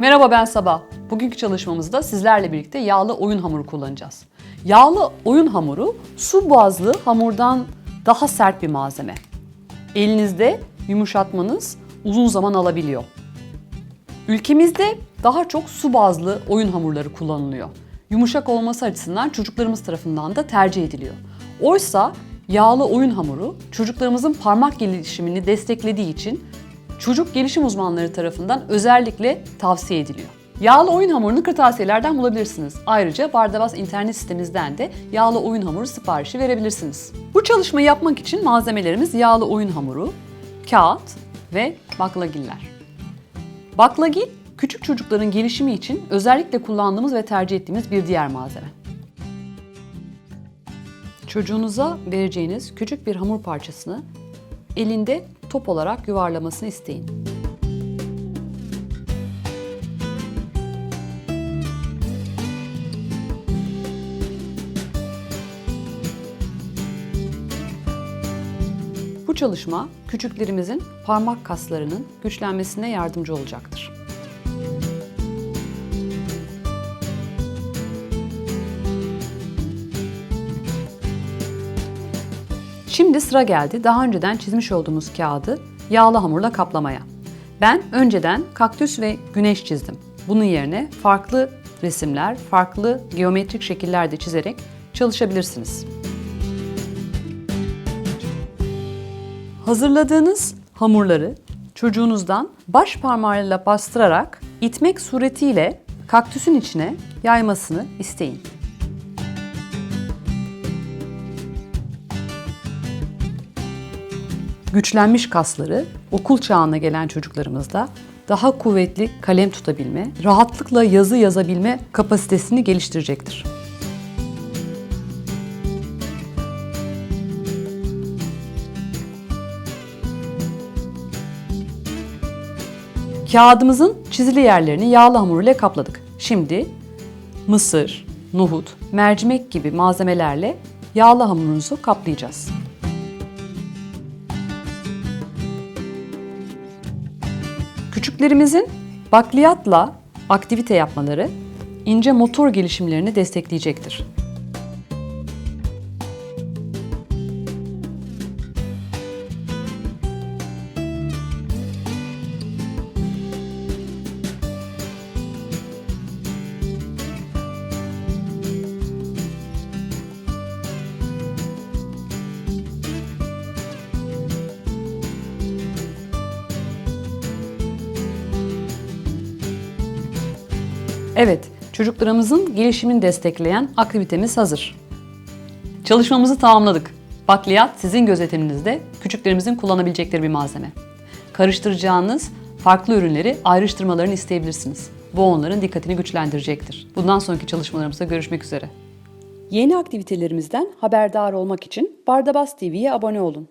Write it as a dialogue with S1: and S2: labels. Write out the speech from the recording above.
S1: Merhaba ben Sabah. Bugünkü çalışmamızda sizlerle birlikte yağlı oyun hamuru kullanacağız. Yağlı oyun hamuru su bazlı hamurdan daha sert bir malzeme. Elinizde yumuşatmanız uzun zaman alabiliyor. Ülkemizde daha çok su bazlı oyun hamurları kullanılıyor. Yumuşak olması açısından çocuklarımız tarafından da tercih ediliyor. Oysa yağlı oyun hamuru çocuklarımızın parmak gelişimini desteklediği için çocuk gelişim uzmanları tarafından özellikle tavsiye ediliyor. Yağlı oyun hamurunu kırtasiyelerden bulabilirsiniz. Ayrıca Bardavas internet sitemizden de yağlı oyun hamuru siparişi verebilirsiniz. Bu çalışmayı yapmak için malzemelerimiz yağlı oyun hamuru, kağıt ve baklagiller. Baklagil, küçük çocukların gelişimi için özellikle kullandığımız ve tercih ettiğimiz bir diğer malzeme. Çocuğunuza vereceğiniz küçük bir hamur parçasını elinde top olarak yuvarlamasını isteyin. Bu çalışma küçüklerimizin parmak kaslarının güçlenmesine yardımcı olacaktır. Şimdi sıra geldi daha önceden çizmiş olduğumuz kağıdı yağlı hamurla kaplamaya. Ben önceden kaktüs ve güneş çizdim. Bunun yerine farklı resimler, farklı geometrik şekiller de çizerek çalışabilirsiniz. Hazırladığınız hamurları çocuğunuzdan baş parmağıyla bastırarak itmek suretiyle kaktüsün içine yaymasını isteyin. Güçlenmiş kasları okul çağına gelen çocuklarımızda daha kuvvetli kalem tutabilme, rahatlıkla yazı yazabilme kapasitesini geliştirecektir. Kağıdımızın çizili yerlerini yağlı hamur ile kapladık. Şimdi mısır, nohut, mercimek gibi malzemelerle yağlı hamurunuzu kaplayacağız. Küçüklerimizin bakliyatla aktivite yapmaları ince motor gelişimlerini destekleyecektir. Evet, çocuklarımızın gelişimini destekleyen aktivitemiz hazır. Çalışmamızı tamamladık. Bakliyat sizin gözetiminizde küçüklerimizin kullanabilecekleri bir malzeme. Karıştıracağınız farklı ürünleri ayrıştırmalarını isteyebilirsiniz. Bu onların dikkatini güçlendirecektir. Bundan sonraki çalışmalarımızda görüşmek üzere. Yeni aktivitelerimizden haberdar olmak için Bardabas TV'ye abone olun.